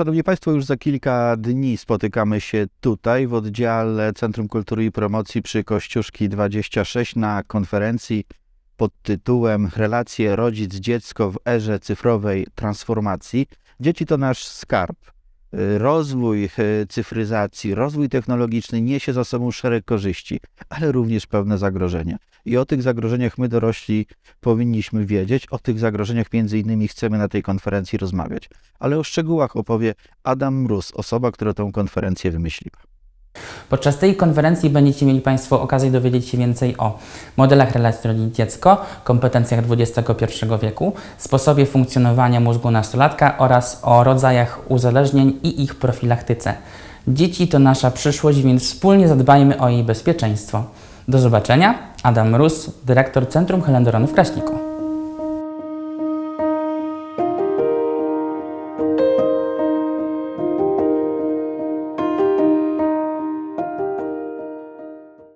Szanowni Państwo, już za kilka dni spotykamy się tutaj w oddziale Centrum Kultury i Promocji przy Kościuszki 26 na konferencji pod tytułem Relacje rodzic-dziecko w erze cyfrowej transformacji. Dzieci to nasz skarb. Rozwój y, cyfryzacji, rozwój technologiczny niesie za sobą szereg korzyści, ale również pewne zagrożenia. I o tych zagrożeniach my dorośli powinniśmy wiedzieć. O tych zagrożeniach między innymi chcemy na tej konferencji rozmawiać. Ale o szczegółach opowie Adam Mróz, osoba, która tę konferencję wymyśliła. Podczas tej konferencji będziecie mieli Państwo okazję dowiedzieć się więcej o modelach relacji rodzic-dziecko, kompetencjach XXI wieku, sposobie funkcjonowania mózgu nastolatka oraz o rodzajach uzależnień i ich profilaktyce. Dzieci to nasza przyszłość, więc wspólnie zadbajmy o jej bezpieczeństwo. Do zobaczenia. Adam Mróz, dyrektor Centrum Helendoronów w Kraśniku.